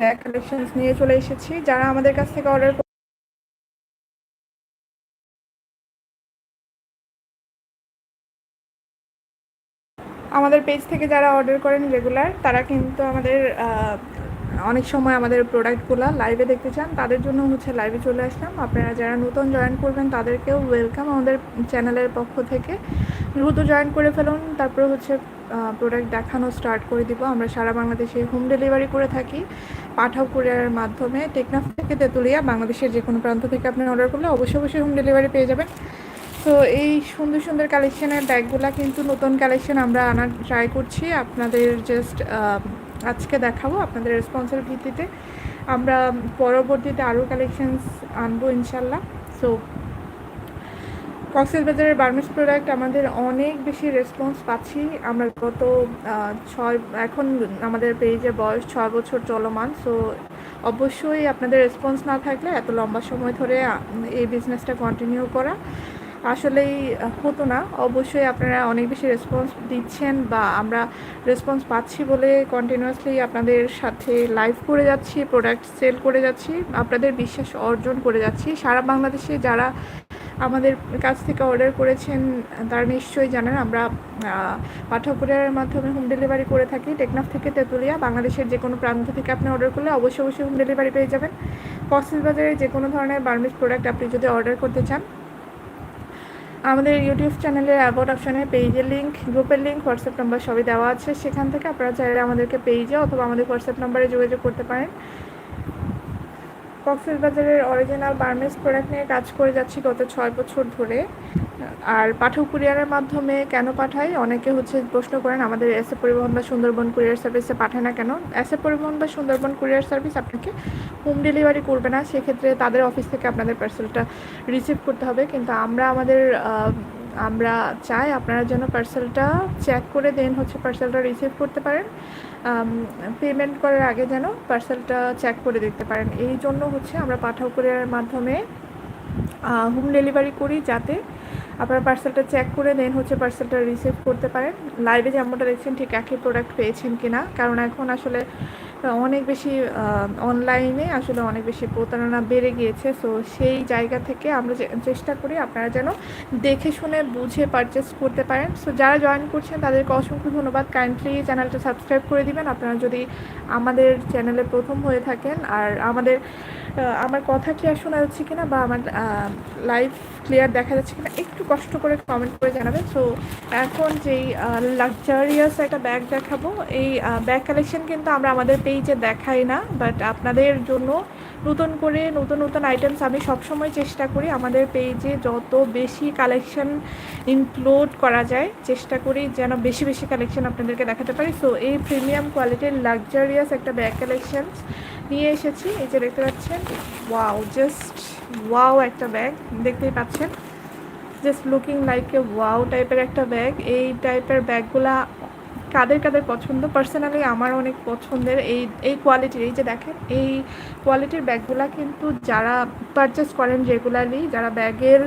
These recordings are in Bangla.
ব্যাগ কালেকশনস নিয়ে চলে এসেছি। যারা আমাদের কাছ থেকে অর্ডার আমাদের পেজ থেকে যারা অর্ডার করেন রেগুলার তারা কিন্তু আমাদের অনেক সময় আমাদের প্রোডাক্টগুলো লাইভে দেখতে চান, তাদের জন্য হচ্ছে লাইভে চলে আসলাম। আপনারা যারা নতুন জয়েন করবেন, তাদেরকেও ওয়েলকাম আমাদের চ্যানেলের পক্ষ থেকে। দ্রুত জয়েন করে ফেলুন, তারপরে হচ্ছে প্রোডাক্ট দেখানো স্টার্ট করে দিব। আমরা সারা বাংলাদেশে হোম ডেলিভারি করে থাকি, পাঠাও কুরিয়ারের মাধ্যমে। টেকনাফ থেকে তেঁতুলিয়া, বাংলাদেশের যে কোনো প্রান্ত থেকে আপনি অর্ডার করলে অবশ্যই অবশ্যই হোম ডেলিভারি পেয়ে যাবেন। তো এই সুন্দর সুন্দর কালেকশনের ব্যাগগুলা কিন্তু নতুন কালেকশন আমরা আনার ট্রাই করছি। আপনাদের জাস্ট আজকে দেখাবো আপনাদের রেসপন্সের ভিত্তিতে আমরা পরবর্তীতে আরও কালেকশানস আনব ইনশাল্লাহ সো বাজারের বার্মিস প্রোডাক্ট আমাদের অনেক বেশি রেসপন্স পাচ্ছি। আমরা গত ছয়, এখন আমাদের পেজের বয়স ছয় বছর চলমান। সো অবশ্যই আপনাদের রেসপন্স না থাকলে এত লম্বা সময় ধরে এই বিজনেসটা কন্টিনিউ করা। আসলেই হতো না। অবশ্যই আপনারা অনেক বেশি রেসপন্স দিচ্ছেন বা আমরা রেসপন্স পাচ্ছি বলে কন্টিনিউয়াসলি আপনাদের সাথে লাইভ করে যাচ্ছি প্রোডাক্ট সেল করে যাচ্ছি, আপনাদের বিশ্বাস অর্জন করে যাচ্ছি। সারা বাংলাদেশে যারা আমাদের কাছ থেকে অর্ডার করেছেন, তারা নিশ্চয়ই জানেন আমরা পাঠকুরিয়ারের মাধ্যমে হোম ডেলিভারি করে থাকি। টেকনাফ থেকে তেঁতুলিয়া, বাংলাদেশের যে কোনো প্রান্ত থেকে আপনি অর্ডার করলে অবশ্যই অবশ্যই হোম ডেলিভারি পেয়ে যাবেন। বাজারে যে কোনো ধরনের বার্মিস প্রোডাক্ট আপনি যদি অর্ডার করতে চান আমাদের ইউটিউব চ্যানেলের অ্যাবাউট অপশানে পেজের লিঙ্ক গ্রুপের লিঙ্ক হোয়াটসঅ্যাপ নাম্বার সবই দেওয়া আছে। সেখান থেকে আপনারা চাইলে আমাদেরকে পেজে অথবা আমাদের হোয়াটসঅ্যাপ নাম্বারে যোগাযোগ করতে পারেন। বাজারের অরিজিনাল বার্মেস প্রোডাক্ট নিয়ে কাজ করে যাচ্ছি গত ছয় বছর ধরে। আর পাঠক কুরিয়ারের মাধ্যমে কেন পাঠাই অনেকে হচ্ছে প্রশ্ন করেন, আমাদের এস পরিবহন বা সুন্দরবন কুরিয়ার সার্ভিসে পাঠায় না কেন? এস পরিবহন বা সুন্দরবন কুরিয়ার সার্ভিস আপনাকে হোম ডেলিভারি করবে না, সেক্ষেত্রে তাদের অফিস থেকে আপনাদের পার্সেলটা রিসিভ করতে হবে। কিন্তু আমরা আমাদের আমরা চাই আপনারা যেন পার্সেলটা চেক করে দেন হচ্ছে পার্সেলটা রিসিভ করতে পারেন। পেমেন্ট করার আগে যেন পার্সেলটা চেক করে দেখতে পারেন। এই জন্য হচ্ছে আমরা পাঠাও কুরিয়ারের মাধ্যমে হোম ডেলিভারি করি যাতে আপনারা পার্সেলটা চেক করে দেন হচ্ছে পার্সেলটা রিসিভ করতে পারেন। লাইভে যেমনটা দেখছেন ঠিক একই প্রোডাক্ট পেয়েছেন কিনা। কারণ এখন আসলে অনেক বেশি অনলাইনে আসলে অনেক বেশি প্রতারণা বেড়ে গিয়েছে। সো সেই জায়গা থেকে আমরা চেষ্টা করি আপনারা যেন দেখে শুনে বুঝে পারচেস করতে পারেন। সো যারা জয়েন করছেন তাদেরকে অসংখ্য ধন্যবাদ। কাইন্ডলি চ্যানেলটা সাবস্ক্রাইব করে দিবেন। আপনারা যদি আমাদের চ্যানেলে প্রথম হয়ে থাকেন আর আমাদের আমার কথা ক্লিয়ার শোনা যাচ্ছে কিনা বা আমার লাইভ ক্লিয়ার দেখা যাচ্ছে কিনা একটু কষ্ট করে কমেন্ট করে জানাবেন। সো এখন যেই লাক্সারিয়াস একটা ব্যাগ দেখাবো, এই ব্যাগ কালেকশন কিন্তু আমরা আমাদের পেজে দেখাই না বাট আপনাদের জন্য নতুন করে নতুন নতুন আইটেমস আমি সবসময় চেষ্টা করি আমাদের পেজে যত বেশি কালেকশন ইনক্লুড করা যায়, চেষ্টা করি যেন বেশি বেশি কালেকশন আপনাদেরকে দেখাতে পারি। সো এই প্রিমিয়াম কোয়ালিটির লাক্সারিয়াস একটা ব্যাগ কালেকশনস নিয়ে এসেছি, এই যে দেখতে পাচ্ছেন। ওয়াও জাস্ট ওয়াও একটা ব্যাগ দেখতেই পাচ্ছেন। Just looking like a wow টাইপের একটা ব্যাগ এই টাইপের ব্যাগগুলা কাদের কাদের পছন্দ? পার্সোনালি আমার অনেক পছন্দের এই এই কোয়ালিটির এই যে দেখেন, এই কোয়ালিটির ব্যাগগুলা কিন্তু যারা পারচেস করেন রেগুলারলি যারা ব্যাগের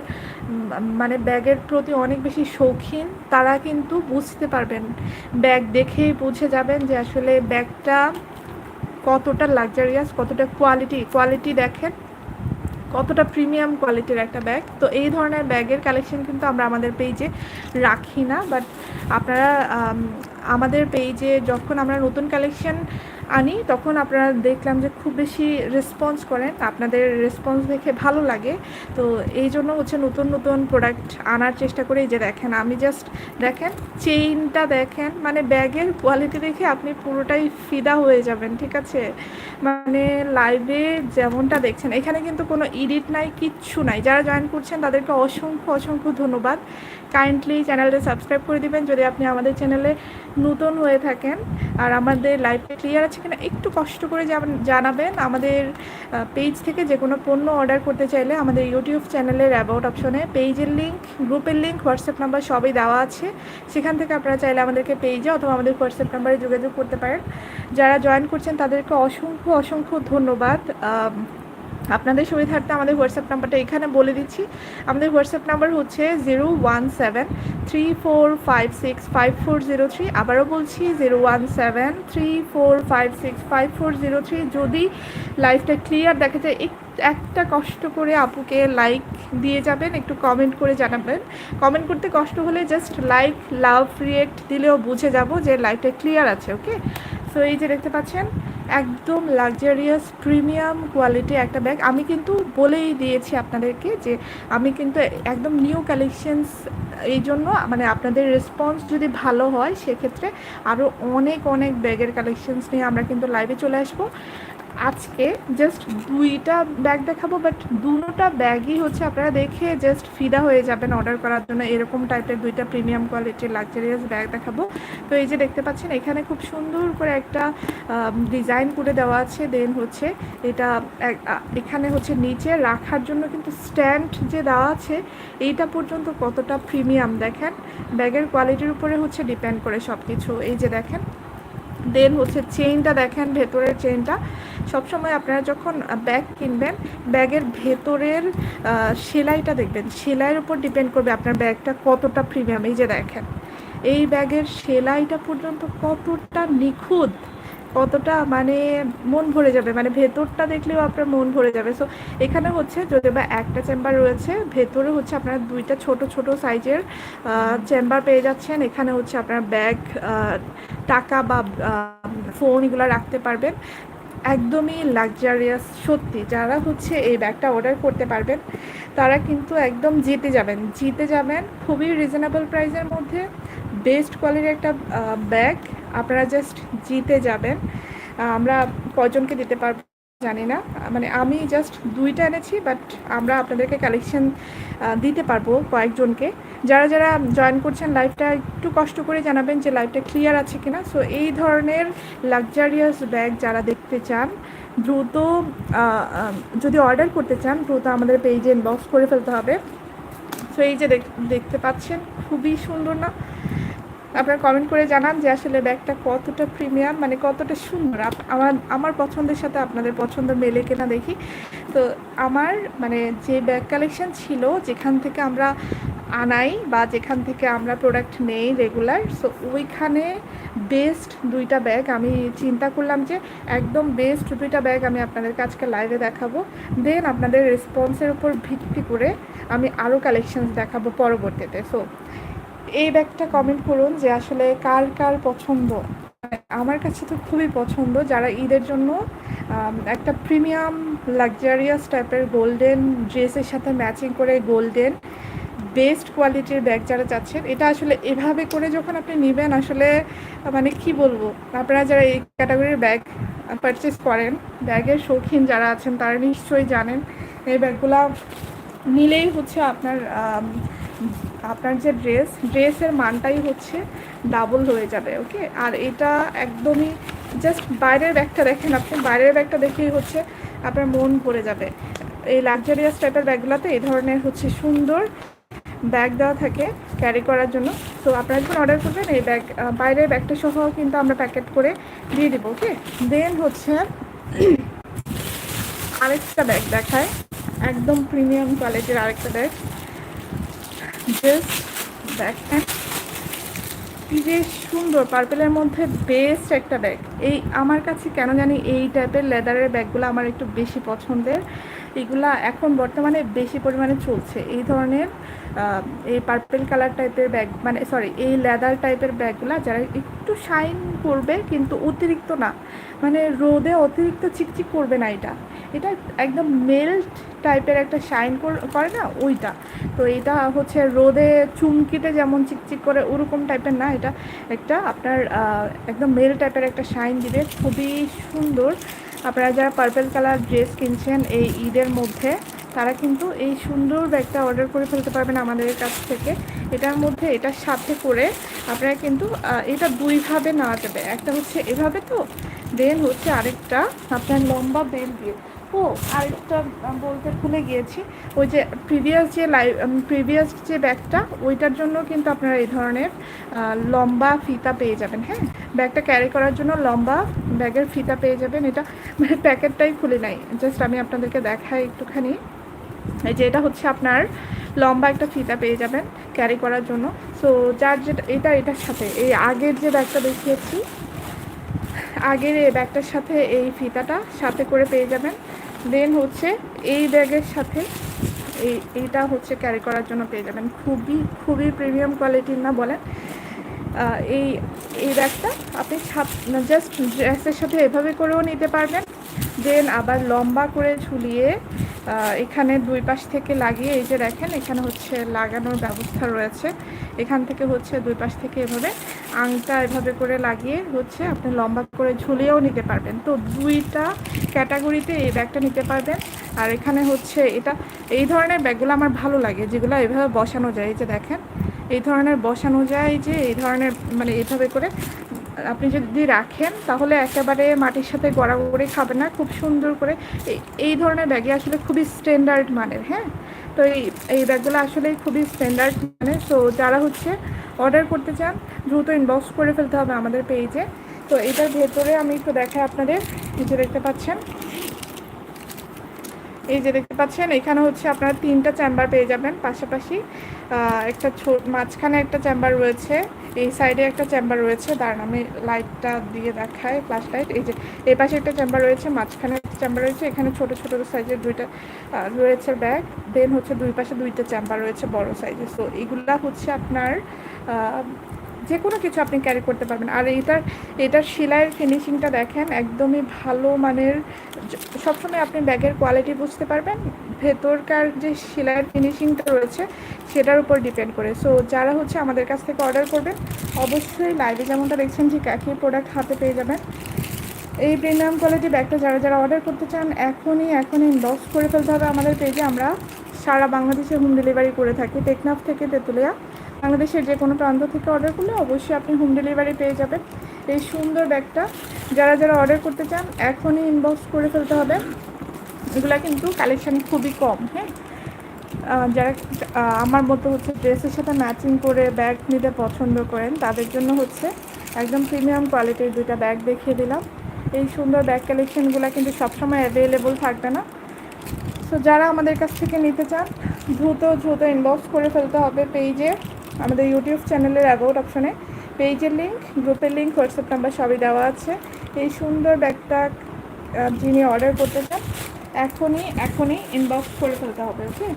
মানে ব্যাগের প্রতি অনেক বেশি শৌখিন, তারা কিন্তু বুঝতে পারবেন। ব্যাগ দেখেই বুঝে যাবেন যে আসলে ব্যাগটা কতটা লাক্সারিয়াস কতটা কোয়ালিটি কোয়ালিটি দেখেন, কতটা প্রিমিয়াম কোয়ালিটির একটা ব্যাগ তো এই ধরনের ব্যাগের কালেকশন কিন্তু আমরা আমাদের পেজে রাখি না বাট আপনারা আমাদের পেজে যখন আমরা নতুন কালেকশন আনি, তখন আপনারা দেখলাম যে খুব বেশি রেসপন্স করেন। আপনাদের রেসপন্স দেখে ভালো লাগে। তো এই জন্য হচ্ছে নতুন নতুন প্রোডাক্ট আনার চেষ্টা করি। যে দেখেন, আমি জাস্ট দেখেন চেইনটা দেখেন মানে ব্যাগের কোয়ালিটি দেখে আপনি পুরোটাই ফিদা হয়ে যাবেন, ঠিক আছে? মানে লাইভে যেমনটা দেখছেন, এখানে কিন্তু কোনো এডিট নাই, কিচ্ছু নাই। যারা জয়েন করছেন, তাদেরকে অসংখ্য অসংখ্য ধন্যবাদ। কাইন্ডলি চ্যানেলটা সাবস্ক্রাইব করে দিবেন। যদি আপনি আমাদের চ্যানেলে নতুন হয়ে থাকেন, আর আমাদের লাইভটা ক্লিয়ার আছে কিনা একটু কষ্ট করে জানাবেন। আমাদের পেজ থেকে যে কোনো পণ্য অর্ডার করতে চাইলে আমাদের ইউটিউব চ্যানেলের অ্যাবাউট অপশনে পেজের লিঙ্ক গ্রুপের লিঙ্ক হোয়াটসঅ্যাপ নাম্বার সবই দেওয়া আছে। সেখান থেকে আপনারা চাইলে আমাদেরকে পেজে অথবা আমাদের হোয়াটসঅ্যাপ নাম্বারে যোগাযোগ করতে পারেন। যারা জয়েন করছেন, তাদেরকে অসংখ্য অসংখ্য ধন্যবাদ। আপনাদের সুবিধার্থে আমাদের হোয়াটসঅ্যাপ নাম্বারটা এখানে বলে দিচ্ছি। আমাদের হোয়াটসঅ্যাপ নাম্বার হচ্ছে zero one seven three four five six five four zero three. আবারও বলছি, zero one seven three four five six five four zero three. যদি লাইফটা ক্লিয়ার দেখা যায়, এক- একটা কষ্ট করে আপুকে লাইক দিয়ে যাবেন, একটু কমেন্ট করে জানাবেন। কমেন্ট করতে কষ্ট হলে জাস্ট লাইক, লাভ, রিয়েক্ট দিলেও বুঝে যাব যে লাইফটা ক্লিয়ার আছে, ওকে? সো এই যে দেখতে পাচ্ছেন একদম লাক্সারিয়াস প্রিমিয়াম কোয়ালিটি একটা ব্যাগ আমি কিন্তু বলেই দিয়েছি আপনাদেরকে যে আমি কিন্তু একদম নিউ কালেকশনস এই জন্য মানে আপনাদের রেসপন্স যদি ভালো হয়, সেক্ষেত্রে আরও অনেক অনেক ব্যাগের কালেকশনস নিয়ে আমরা কিন্তু লাইভে চলে আসব। আজকে জাস্ট দুইটা ব্যাগ দেখাবো বাট দুটোটা ব্যাগই হচ্ছে আপনারা দেখে জাস্ট ফিদা হয়ে যাবেন অর্ডার করার জন্য। এরকম টাইপের দুইটা প্রিমিয়াম কোয়ালিটির লাক্সারিয়াস ব্যাগ দেখাবো। তো এই যে দেখতে পাচ্ছেন, এখানে খুব সুন্দর করে একটা ডিজাইন করে দেওয়া আছে। দেন হচ্ছে এটা এখানে হচ্ছে নিচে রাখার জন্য কিন্তু স্ট্যান্ড যে দেওয়া আছে, এইটা পর্যন্ত কতটা প্রিমিয়াম দেখেন। ব্যাগের কোয়ালিটির উপরে হচ্ছে ডিপেন্ড করে সব কিছু এই যে দেখেন দেন হচ্ছে চেইনটা দেখেন, ভেতরের চেইনটা সবসময় আপনারা যখন ব্যাগ কিনবেন ব্যাগের ভেতরের সেলাইটা দেখবেন। সেলাইয়ের উপর ডিপেন্ড করবে আপনার ব্যাগটা কতটা প্রিমিয়াম এই যে দেখেন, এই ব্যাগের সেলাইটা পর্যন্ত কতটা নিখুঁত, কতটা মানে মন ভরে যাবে। মানে ভেতরটা দেখলেও আপনার মন ভরে যাবে। সো এখানে হচ্ছে যদি বা একটা চেম্বার রয়েছে, ভেতরে হচ্ছে আপনারা দুইটা ছোট ছোট সাইজের চেম্বার পেয়ে যাচ্ছেন। এখানে হচ্ছে আপনার ব্যাগ টাকা বা ফোন এগুলো রাখতে পারবেন। একদমই লাক্সারিয়াস সত্যি। যারা হচ্ছে এই ব্যাগটা অর্ডার করতে পারবেন, তারা কিন্তু একদম জিতে যাবেন। জিতে যাবেন খুবই রিজনেবল প্রাইসের মধ্যে বেস্ট কোয়ালিটির একটা ব্যাগ আপনারা জাস্ট জিতে যাবেন। আমরা কজনকে দিতে পারব? জানি না। মানে আমি জাস্ট দুইটা এনেছি বাট আমরা আপনাদেরকে কালেকশন দিতে পারব কয়েকজনকে। যারা যারা জয়েন করছেন লাইভটা একটু কষ্ট করে জানাবেন যে লাইভটা ক্লিয়ার আছে কিনা। সো এই ধরনের লাক্সারিয়াস ব্যাগ যারা দেখতে চান, দ্রুত যদি অর্ডার করতে চান, দ্রুত আমাদের পেজে ইনবক্স করে ফেলতে হবে। সো এই যে দেখ- দেখতে পাচ্ছেন, খুবই সুন্দর না? আপনারা কমেন্ট করে জানান যে আসলে ব্যাগটা কতটা প্রিমিয়াম মানে কতটা সুন্দর। আমার আমার পছন্দের সাথে আপনাদের পছন্দ মেলে কিনা দেখি। তো আমার মানে যে ব্যাগ কালেকশন ছিল, যেখান থেকে আমরা আনাই বা যেখান থেকে আমরা প্রোডাক্ট নেই রেগুলার সো ওইখানে বেস্ট দুইটা ব্যাগ আমি চিন্তা করলাম যে একদম বেস্ট দুইটা ব্যাগ আমি আপনাদের আজকে লাইভে দেখাবো। দেন আপনাদের রেসপন্সের উপর ভিত্তি করে আমি আরও কালেকশনস দেখাবো পরবর্তীতে। সো এই ব্যাগটা কমেন্ট করুন যে আসলে কার কার পছন্দ। আমার কাছে তো খুবই পছন্দ, যারা ঈদের জন্য একটা প্রিমিয়াম লাক্সারিয়াস টাইপের গোল্ডেন ড্রেসের সাথে ম্যাচিং করে গোল্ডেন বেস্ট কোয়ালিটির ব্যাগ যারা চাচ্ছেন, এটা আসলে এভাবে করে যখন আপনি নেবেন আসলে মানে কি বলব, আপনারা যারা এই ক্যাটাগরির ব্যাগ পারচেস করেন ব্যাগের শৌখিন যারা আছেন, তারা নিশ্চয়ই জানেন, এই ব্যাগগুলা নিলেই হচ্ছে আপনার আপনার যে ড্রেস ড্রেসের মানটাই হচ্ছে ডাবল হয়ে যাবে ওকে আর এটা একদমই জাস্ট বাইরের ব্যাগটা দেখেন আপনি, বাইরের ব্যাগটা দেখেই হচ্ছে আপনার মন ভরে যাবে। এই লাক্সারিয়াস টাইপের ব্যাগগুলোতে এই ধরনের হচ্ছে সুন্দর ব্যাগ দেওয়া থাকে ক্যারি করার জন্য। তো আপনারা যখন অর্ডার করবেন, এই ব্যাগ বাইরের ব্যাগটা সহ কিন্তু আমরা প্যাকেট করে দিয়ে দেবো ওকে দেন হচ্ছে আরেকটা ব্যাগ দেখায়, একদম প্রিমিয়াম কোয়ালিটির আরেকটা ব্যাগ জাস্ট দেখেন কি যে সুন্দর পার্পেলের মধ্যে বেস্ট একটা ব্যাগ এই আমার কাছে কেন জানি এই টাইপের লেদারের ব্যাগগুলো আমার একটু বেশি পছন্দের। এগুলা এখন বর্তমানে বেশি পরিমাণে চলছে। এই ধরনের এই পার্পেল কালার টাইপের ব্যাগ মানে সরি এই লেদার টাইপের ব্যাগগুলো যারা একটু শাইন করবে কিন্তু অতিরিক্ত না। মানে রোদে অতিরিক্ত চিকচিক করবে না এটা। এটা একদম মেল্ট টাইপের একটা শাইন করে না? ওইটা। তো এটা হচ্ছে রোদে চুমকিতে যেমন চিকচিক করে, ওরকম টাইপের না? এটা একটা আপনার একদম মেল টাইপের একটা শাইন দিবে। খুবই সুন্দর। আপনারা যারা পার্পেল কালার ড্রেস কিনছেন এই ঈদের মধ্যে, তারা কিন্তু এই সুন্দর ব্যাগটা অর্ডার করে ফেলতে পারবেন আমাদের কাছ থেকে। এটার মধ্যে, এটার সাথে করে আপনারা কিন্তু এটা দুইভাবে নেওয়া যাবে একটা হচ্ছে এভাবে তো, দেন হচ্ছে আরেকটা আপনার লম্বা বেল দিয়ে। ও আরেকটা বলতে ভুলে গিয়েছি। ওই যে প্রিভিয়াস যে লাইভ প্রিভিয়াস যে ব্যাগটা, ওইটার জন্য কিন্তু আপনারা এই ধরনের লম্বা ফিতা পেয়ে যাবেন হ্যাঁ? ব্যাগটা ক্যারি করার জন্য লম্বা ব্যাগের ফিতা পেয়ে যাবেন। এটা মানে প্যাকেটটাই খুলে নাই। জাস্ট আমি আপনাদেরকে দেখাই একটুখানি। এই যে এটা হচ্ছে আপনার লম্বা একটা ফিতা পেয়ে যাবেন ক্যারি করার জন্য। সো যার যেটা, এটা, এটার সাথে, এই আগের যে ব্যাগটা দেখিয়েছি আগের এই ব্যাগটার সাথে এই ফিতাটা সাথে করে পেয়ে যাবেন। দেন হচ্ছে এই ব্যাগের সাথে এই, এইটা হচ্ছে ক্যারি করার জন্য পেয়ে যাবেন। খুবই খুবই প্রিমিয়াম কোয়ালিটির না বলেন। এই এই ব্যাগটা আপনি ছাপ জাস্ট ড্রেসের সাথে এভাবে করেও নিতে পারবেন। দেন আবার লম্বা করে ঝুলিয়ে এখানে দুই পাশ থেকে লাগিয়ে, এই যে দেখেন এখানে হচ্ছে লাগানোর ব্যবস্থা রয়েছে। এখান থেকে হচ্ছে দুই পাশ থেকে এভাবে আংটা এভাবে করে লাগিয়ে হচ্ছে আপনি লম্বা করে ঝুলিয়েও নিতে পারবেন। তো দুইটা ক্যাটাগরিতে এই ব্যাগটা নিতে পারবেন। আর এখানে হচ্ছে এটা, এই ধরনের ব্যাগগুলো আমার ভালো লাগে, যেগুলো এভাবে বসানো যায়, এই যে দেখেন। এই ধরনের বসানো যায় যে, এই ধরনের মানে এইভাবে করে আপনি যদি রাখেন, তাহলে একেবারে মাটির সাথে গড়াগড়ি খাবে না, খুব সুন্দর করে। এই- ধরনের ব্যাগে আসলে খুবই স্ট্যান্ডার্ড মানের হ্যাঁ? তো এই এই ব্যাগগুলো আসলে খুবই স্ট্যান্ডার্ড মানের। সো যারা হচ্ছে অর্ডার করতে চান, দ্রুত ইনবক্স করে ফেলতে হবে আমাদের পেজে তো এটার ভেতরে আমি একটু দেখাই আপনাদের। এই যে দেখতে পাচ্ছেন। এই যে দেখতে পাচ্ছেন, এখানে হচ্ছে আপনারা তিনটা চেম্বার পেয়ে যাবেন। পাশাপাশি একটা ছোট মাঝখানে একটা চেম্বার রয়েছে। এই সাইডে একটা চেম্বার রয়েছে দাঁড়ান নামে লাইটটা দিয়ে দেখায় ফ্ল্যাশ লাইট এই যে, এই পাশে একটা চেম্বার রয়েছে, মাঝখানে একটা চেম্বার রয়েছে, এখানে ছোট ছোট সাইজের দুইটা রয়েছে ব্যাগ দেন হচ্ছে দুই পাশে দুইটা চেম্বার রয়েছে, বড় সাইজের সো এগুলা হচ্ছে আপনার যে কোনো কিছু আপনি ক্যারি করতে পারবেন। আর এটার এটার সেলাইয়ের ফিনিশিংটা দেখেন, একদমই ভালো মানের সবসময় আপনি ব্যাগের কোয়ালিটি বুঝতে পারবেন। ভেতরকার যে সেলাইয়ের ফিনিশিংটা রয়েছে, সেটার উপর ডিপেন্ড করে। সো যারা হচ্ছে আমাদের কাছ থেকে অর্ডার করবেন, অবশ্যই লাইভে যেমনটা দেখছেন ঠিক একই প্রোডাক্ট হাতে পেয়ে যাবেন। এই প্রিমিয়াম কোয়ালিটি ব্যাগটা যারা যারা অর্ডার করতে চান, এখনই এখনই ইনবক্স করে ফেলতে হবে আমাদের পেজে আমরা সারা বাংলাদেশে হোম ডেলিভারি করে থাকি। টেকনাফ থেকে তেঁতুলিয়া। বাংলাদেশের যে কোনো প্রান্ত থেকে অর্ডার করলে অবশ্যই আপনি হোম ডেলিভারি পেয়ে যাবেন। এই সুন্দর ব্যাগটা যারা যারা অর্ডার করতে চান, এখনই ইনবক্স করে ফেলতে হবে। এগুলা কিন্তু কালেকশান খুবই কম হ্যাঁ? যারা আমার মতো হচ্ছে ড্রেসের সাথে ম্যাচিং করে ব্যাগ নিতে পছন্দ করেন, তাদের জন্য হচ্ছে একদম প্রিমিয়াম কোয়ালিটির দুইটা ব্যাগ দেখিয়ে দিলাম। এই সুন্দর ব্যাগ কালেকশনগুলো কিন্তু সবসময় অ্যাভেলেবল থাকবে না। সো যারা আমাদের কাছ থেকে নিতে চান, দ্রুত দ্রুত ইনবক্স করে ফেলতে হবে পেজে আমাদের ইউটিউব চ্যানেলের অ্যাবাউট অপশনে পেজের লিঙ্ক গ্রুপের লিঙ্ক হোয়াটসঅ্যাপ নাম্বার সবই দেওয়া আছে। এই সুন্দর ব্যাগটা যিনি অর্ডার করতে চান, এখনই এখনই ইনবক্স করে ফেলতে হবে ওকে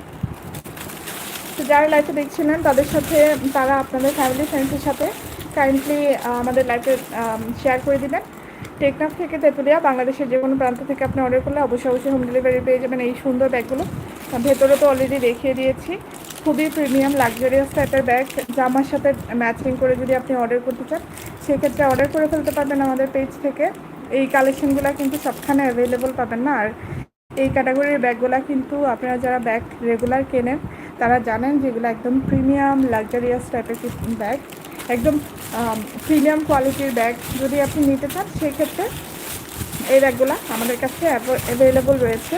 তো যারা লাইফে দেখছিলেন তাদের সাথে তারা আপনাদের ফ্যামিলি ফ্রেন্ডসের সাথে কাইন্ডলি আমাদের লাইফে শেয়ার করে দিবেন। টেকনাফ থেকে তেঁতুলিয়া, বাংলাদেশের যে কোনো প্রান্ত থেকে আপনি অর্ডার করলে অবশ্যই অবশ্যই হোম ডেলিভারি পেয়ে যাবেন এই সুন্দর ব্যাগগুলো। ভেতরে তো অলরেডি দেখিয়ে দিয়েছি। খুবই প্রিমিয়াম লাক্সারিয়াস টাইপের ব্যাগ জামার সাথে ম্যাচিং করে যদি আপনি অর্ডার করতে চান, সেক্ষেত্রে অর্ডার করে ফেলতে পারবেন আমাদের পেজ থেকে। এই কালেকশনগুলো কিন্তু সবখানে অ্যাভেলেবল পাবেন না। আর এই ক্যাটাগরির ব্যাগগুলো কিন্তু আপনারা যারা ব্যাগ রেগুলার কেনেন, তারা জানেন যেগুলো একদম প্রিমিয়াম লাক্সারিয়াস টাইপের ব্যাগ একদম প্রিমিয়াম কোয়ালিটির ব্যাগ যদি আপনি নিতে চান, সেক্ষেত্রে এই ব্যাগগুলো আমাদের কাছে অ্যাভেলেবল রয়েছে।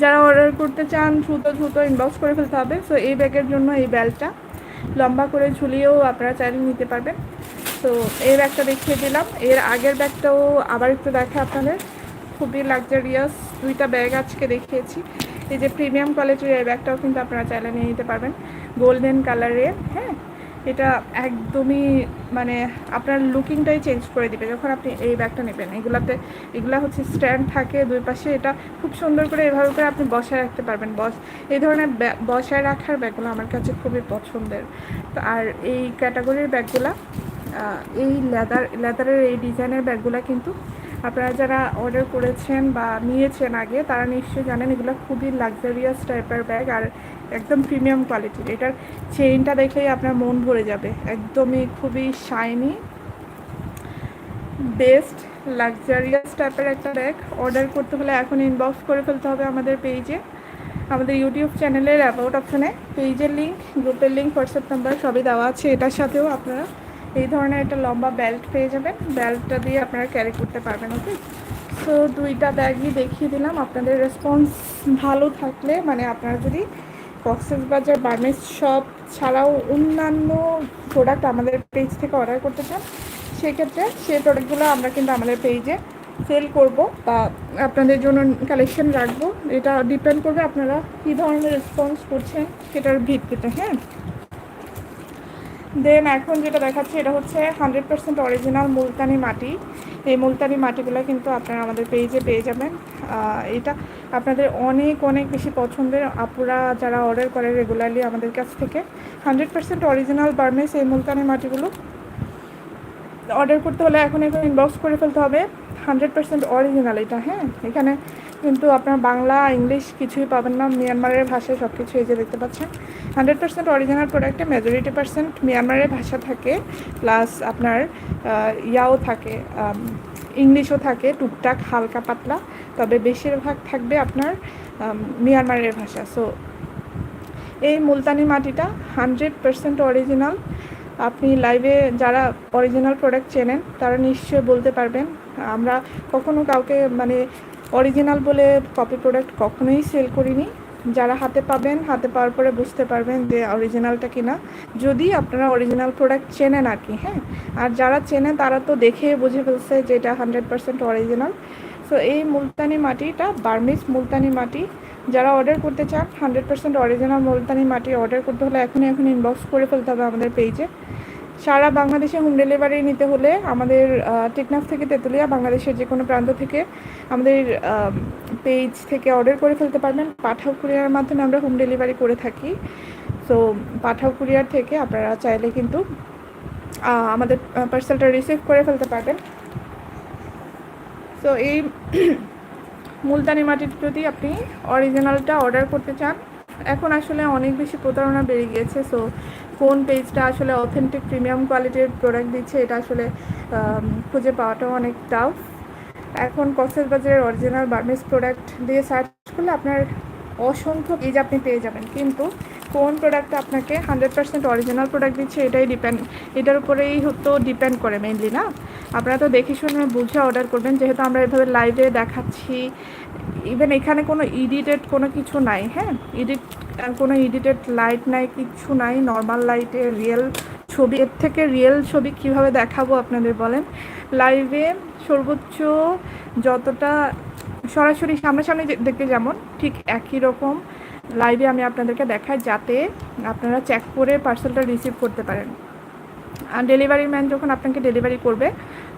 যারা অর্ডার করতে চান দ্রুত দ্রুত ইনবক্স করে ফেলতে হবে। সো এই ব্যাগের জন্য এই বেলটা লম্বা করে ঝুলিয়েও আপনারা চাইলে নিতে পারবেন। তো এই ব্যাগটা দেখিয়ে দিলাম। এর আগের ব্যাগটাও আবার একটু দেখে আপনাদের। খুবই লাক্সারিয়াস দুইটা ব্যাগ আজকে দেখিয়েছি। এই যে প্রিমিয়াম কোয়ালিটির এই ব্যাগটাও কিন্তু আপনারা চাইলে নিয়ে নিতে পারবেন। গোল্ডেন কালারের হ্যাঁ? এটা একদমই মানে আপনার লুকিংটাই চেঞ্জ করে দিবে। যখন আপনি এই ব্যাগটা নেবেন, এগুলাতে, এগুলা হচ্ছে স্ট্যান্ড থাকে দুই পাশে, এটা খুব সুন্দর করে এভাবে করে আপনি বসায় রাখতে পারবেন। বস, এই ধরনের বসায় রাখার ব্যাগগুলো আমার কাছে খুবই পছন্দের। তো আর এই ক্যাটাগরির ব্যাগগুলা এই লেদার, লেদারের এই ডিজাইনের ব্যাগগুলো কিন্তু আপনারা যারা অর্ডার করেছেন বা নিয়েছেন আগে, তারা নিশ্চয়ই জানেন এগুলো খুবই লাক্সারিয়াস টাইপের ব্যাগ। আর একদম প্রিমিয়াম কোয়ালিটির এটার চেইনটা দেখলেই আপনার মন ভরে যাবে। একদমই খুবই শাইনি বেস্ট লাক্সারিয়াস টাইপের একটা ব্যাগ অর্ডার করতে হলে এখন ইনবক্স করে ফেলতে হবে আমাদের পেজে আমাদের ইউটিউব চ্যানেলের অ্যাবাউট অপশানে পেজের লিঙ্ক গ্রুপের লিঙ্ক হোয়াটসঅ্যাপ নাম্বার সবই দেওয়া আছে। এটার সাথেও আপনারা এই ধরনের একটা লম্বা বেল্ট পেয়ে যাবেন। বেল্টটা দিয়ে আপনারা ক্যারি করতে পারবেন ওকে সো দুইটা ব্যাগই দেখিয়ে দিলাম। আপনাদের রেসপন্স ভালো থাকলে মানে আপনারা যদি বাজার বার্মেস শপ ছাড়াও অন্যান্য প্রোডাক্ট আমাদের পেজ থেকে অর্ডার করতে চান, সেক্ষেত্রে সেই প্রোডাক্টগুলো আমরা কিন্তু আমাদের পেজে সেল করব বা আপনাদের জন্য কালেকশন রাখব। এটা ডিপেন্ড করবে আপনারা কী ধরনের রেসপন্স করছেন সেটার ভিত্তিতে হ্যাঁ? দেন এখন যেটা দেখাচ্ছি এটা হচ্ছে হান্ড্রেড পার্সেন্ট অরিজিনাল মুলতানি মাটি। এই মুলতানি মাটিগুলো কিন্তু আপনারা আমাদের পেজে পেয়ে যাবেন। এটা আপনাদের অনেক অনেক বেশি পছন্দের। আপুরা যারা অর্ডার করে রেগুলারলি আমাদের কাছ থেকে হান্ড্রেড পার্সেন্ট অরিজিনাল বার্মেস এই মুলতানি মাটিগুলো। অর্ডার করতে হলে এখন এখন ইনবক্স করে ফেলতে হবে। হান্ড্রেড পার্সেন্ট অরিজিনাল এটা হ্যাঁ? এখানে কিন্তু আপনার বাংলা, ইংলিশ কিছুই পাবেন না। মিয়ানমারের ভাষায় সব কিছু এই যে দেখতে পাচ্ছেন। হান্ড্রেড পার্সেন্ট অরিজিনাল প্রোডাক্টে মেজরিটি পার্সেন্ট মিয়ানমারের ভাষা থাকে। প্লাস আপনার ইয়াও থাকে ইংলিশও থাকে, টুকটাক হালকা পাতলা। তবে বেশিরভাগ থাকবে আপনার মিয়ানমারের ভাষা। সো এই মুলতানি মাটিটা হান্ড্রেড পার্সেন্ট অরিজিনাল আপনি লাইভে যারা অরিজিনাল প্রোডাক্ট চেনেন, তারা নিশ্চয়ই বলতে পারবেন। আমরা কখনো কাউকে মানে অরিজিনাল বলে কপি প্রোডাক্ট কখনোই সেল করিনি। যারা হাতে পাবেন, হাতে পাওয়ার পরে বুঝতে পারবেন যে অরিজিনালটা কিনা। যদি আপনারা অরিজিনাল প্রোডাক্ট চেনেন আর কি হ্যাঁ? আর যারা চেনেন তারা তো দেখে বুঝে ফেলছে যে এটা হান্ড্রেড পার্সেন্ট অরিজিনাল সো এই মুলতানি মাটিটা বার্মিস মুলতানি মাটি, যারা অর্ডার করতে চান হান্ড্রেড পার্সেন্ট অরিজিনাল মুলতানি মাটি অর্ডার করতে হলে এখনই এখন ইনবক্স করে ফেলতে হবে আমাদের পেজে সারা বাংলাদেশে হোম ডেলিভারি নিতে হলে আমাদের টেকনাফ থেকে তেঁতুলিয়া বাংলাদেশের যে কোনো প্রান্ত থেকে আমাদের পেজ থেকে অর্ডার করে ফেলতে পারবেন। পাঠাও কুরিয়ার মাধ্যমে আমরা হোম ডেলিভারি করে থাকি। সো পাঠাও কুরিয়ার থেকে আপনারা চাইলে কিন্তু আমাদের পার্সেলটা রিসিভ করে ফেলতে পারবেন। তো এই মুলতানি মাটির যদি আপনি অরিজিনালটা অর্ডার করতে চান। এখন আসলে অনেক বেশি প্রতারণা বেড়ে গিয়েছে। সো কোন পেজটা আসলে অথেন্টিক প্রিমিয়াম কোয়ালিটির প্রোডাক্ট দিচ্ছে, এটা আসলে খুঁজে পাওয়াটাও অনেক টাফ এখন কক্সেস বাজারের অরিজিনাল বার্মিস প্রোডাক্ট দিয়ে সার্চ করলে আপনার অসংখ্য পেজ আপনি পেয়ে যাবেন। কিন্তু কোন প্রোডাক্টটা আপনাকে হান্ড্রেড পার্সেন্ট অরিজিনাল প্রোডাক্ট দিচ্ছে, এটাই ডিপেন্ড এটার উপরেই হতো ডিপেন্ড করে মেনলি না? আপনারা তো দেখে শুনে বুঝে অর্ডার করবেন, যেহেতু আমরা এভাবে লাইভে দেখাচ্ছি ইভেন এখানে কোনো ইডিটেড কোনো কিছু নাই হ্যাঁ? ইডিট কোনো এডিটেড লাইট নাই, কিচ্ছু নাই নর্মাল লাইটে রিয়েল ছবি। এর থেকে রিয়েল ছবি কীভাবে দেখাবো আপনাদের বলেন? লাইভে সর্বোচ্চ যতটা সরাসরি সামনাসামনি দেখতে যেমন ঠিক একই রকম লাইভে আমি আপনাদেরকে দেখাই যাতে আপনারা চেক করে পার্সেলটা রিসিভ করতে পারেন। আর ডেলিভারি ম্যান যখন আপনাকে ডেলিভারি করবে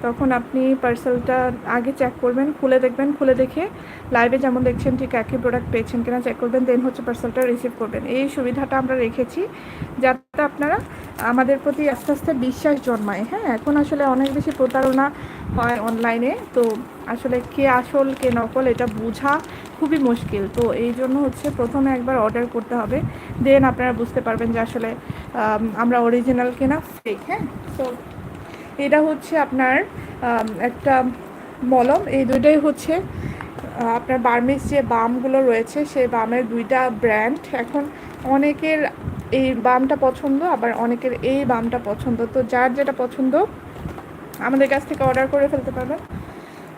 তখন আপনি পার্সেলটা আগে চেক করবেন, খুলে দেখবেন, খুলে দেখে লাইভে যেমন দেখছেন ঠিক একই প্রোডাক্ট পেয়েছেন কিনা চেক করবেন দেন হচ্ছে পার্সেলটা রিসিভ করবেন। এই সুবিধাটা আমরা রেখেছি যাতে আপনারা আমাদের প্রতি আস্তে আস্তে বিশ্বাস জন্মায়। হ্যাঁ এখন আসলে অনেক বেশি প্রতারণা হয় অনলাইনে তো আসলে কে আসল, কে নকল এটা বোঝা খুবই মুশকিল। তো এই জন্য হচ্ছে প্রথমে একবার অর্ডার করতে হবে দেন আপনারা বুঝতে পারবেন যে আসলে আমরা অরিজিনাল কেনা ফেক হ্যাঁ? তো এটা হচ্ছে আপনার একটা মলম। এই দুইটাই হচ্ছে আপনার বার্মিস যে বামগুলো রয়েছে, সেই বামের দুইটা ব্র্যান্ড। এখন অনেকের এই বামটা পছন্দ, আবার অনেকের এই বামটা পছন্দ। তো যার যেটা পছন্দ, আমাদের কাছ থেকে অর্ডার করে ফেলতে পারবেন।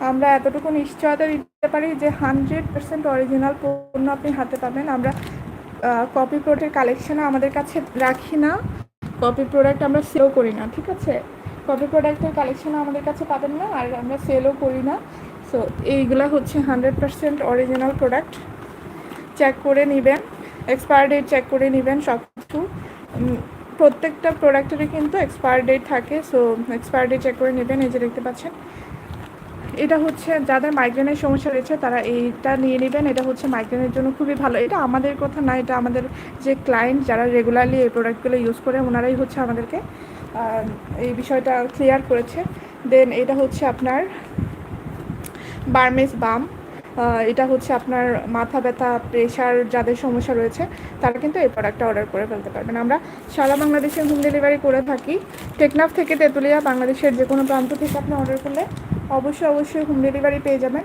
আমরা এতটুকু নিশ্চয়তা দিতে পারি যে হান্ড্রেড পার্সেন্ট অরিজিনাল পণ্য আপনি হাতে পাবেন। আমরা কপি প্রোডাক্টের কালেকশানও আমাদের কাছে রাখি না। কপি প্রোডাক্ট আমরা সেও করি না, ঠিক আছে? কপি প্রোডাক্টের কালেকশানও আমাদের কাছে পাবেন না, আর আমরা সেলও করি না। সো এইগুলো হচ্ছে hundred percent original product check করে নেবেন এক্সপায়ার ডেট চেক করে নেবেন সব কিছু প্রত্যেকটা প্রোডাক্টেরই কিন্তু এক্সপায়ার ডেট থাকে সো এক্সপায়ার ডেট চেক করে নেবেন, এই যে দেখতে পাচ্ছেন। এটা হচ্ছে যাদের মাইগ্রেনের সমস্যা রয়েছে, তারা এইটা নিয়ে নেবেন, এটা হচ্ছে মাইগ্রেনের জন্য খুবই ভালো। এটা আমাদের কথা না, এটা আমাদের যে ক্লায়েন্ট যারা রেগুলারলি এই প্রোডাক্টগুলো ইউজ করে, ওনারাই হচ্ছে আমাদেরকে এই বিষয়টা ক্লিয়ার করেছে। দেন এটা হচ্ছে আপনার বার্মেস বাম এটা হচ্ছে আপনার মাথা ব্যথা প্রেশার যাদের সমস্যা রয়েছে, তারা কিন্তু এই প্রোডাক্টটা অর্ডার করে ফেলতে পারবেন। আমরা সারা বাংলাদেশে হোম ডেলিভারি করে থাকি। টেকনাফ থেকে তেঁতুলিয়া, বাংলাদেশের যে কোনো প্রান্ত থেকে আপনি অর্ডার করলে অবশ্যই অবশ্যই হোম ডেলিভারি পেয়ে যাবেন।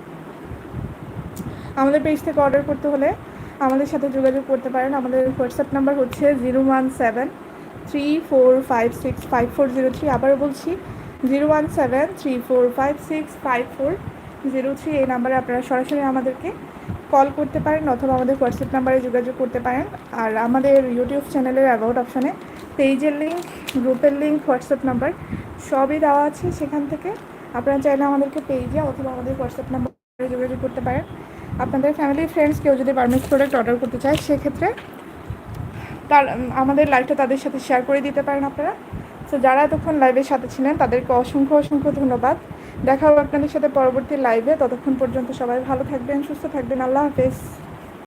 আমাদের পেজ থেকে অর্ডার করতে হলে আমাদের সাথে যোগাযোগ করতে পারেন। আমাদের হোয়াটসঅ্যাপ নাম্বার হচ্ছে zero one seven three four five six five four zero three আবারও বলছি zero one seven three four five six five four zero three এই নাম্বারে আপনারা সরাসরি আমাদেরকে কল করতে পারেন অথবা আমাদের হোয়াটসঅ্যাপ নাম্বারে যোগাযোগ করতে পারেন। আর আমাদের ইউটিউব চ্যানেলের অ্যাবাউট অপশানে পেজের লিঙ্ক গ্রুপের লিঙ্ক হোয়াটসঅ্যাপ নাম্বার সবই দেওয়া আছে সেখান থেকে। আপনারা চাইলে আমাদেরকে পেজে অথবা আমাদের হোয়াটসঅ্যাপ নাম্বারে যোগাযোগ করতে পারেন। আপনাদের ফ্যামিলি ফ্রেন্ডস কেউ যদি বার্মিস প্রোডাক্ট অর্ডার করতে চায়, সেক্ষেত্রে তার আমাদের লাইভটা তাদের সাথে শেয়ার করে দিতে পারেন আপনারা। তো যারা এতক্ষণ লাইভের সাথে ছিলেন, তাদেরকে অসংখ্য অসংখ্য ধন্যবাদ। দেখা হবে আপনাদের সাথে পরবর্তী লাইভে ততক্ষণ পর্যন্ত সবাই ভালো থাকবেন, সুস্থ থাকবেন। আল্লাহ হাফেজ।